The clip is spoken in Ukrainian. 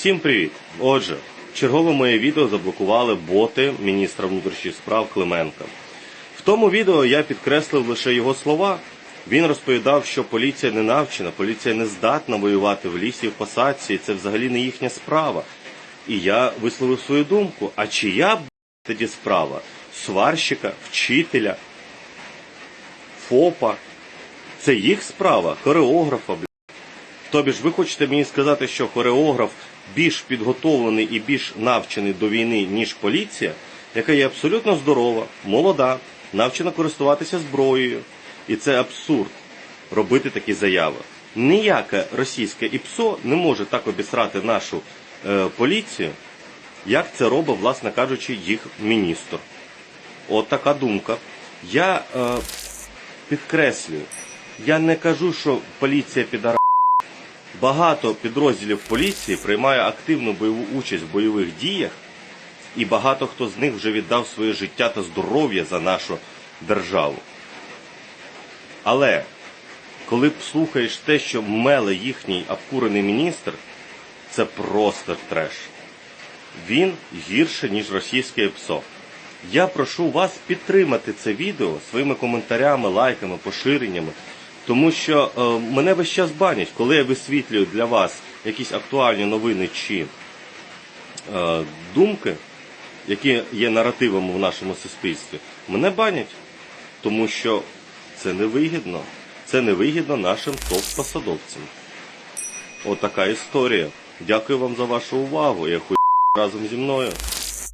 Всім привіт! Отже, чергове моє відео заблокували боти міністра внутрішніх справ Клименка. В тому відео я підкреслив лише його слова. Він розповідав, що поліція не навчена, поліція не здатна воювати в лісі в посадці, і це взагалі не їхня справа. І я висловив свою думку: а чия б тоді справа? Сварщика, вчителя, ФОПа. Це їх справа, хореографа. Тобі ж ви хочете мені сказати, що хореограф більш підготовлений і більш навчений до війни, ніж поліція, яка є абсолютно здорова, молода, навчена користуватися зброєю. І це абсурд робити такі заяви. Ніяке російське ІПСО не може так обісрати нашу е, поліцію, як це робить, власне кажучи, їх міністр. От така думка. Я е, підкреслюю, я не кажу, що поліція підара. Багато підрозділів поліції приймає активну бойову участь в бойових діях, і багато хто з них вже віддав своє життя та здоров'я за нашу державу. Але коли слухаєш те, що меле їхній обкурений міністр, це просто треш. Він гірше, ніж російське ПСО. Я прошу вас підтримати це відео своїми коментарями, лайками, поширеннями, тому що е, мене весь час банять, коли я висвітлюю для вас якісь актуальні новини чи е, думки, які є наративами в нашому суспільстві, мене банять, тому що це невигідно. Це невигідно нашим топ-посадовцям. Отака історія. Дякую вам за вашу увагу. Я хуй разом зі мною.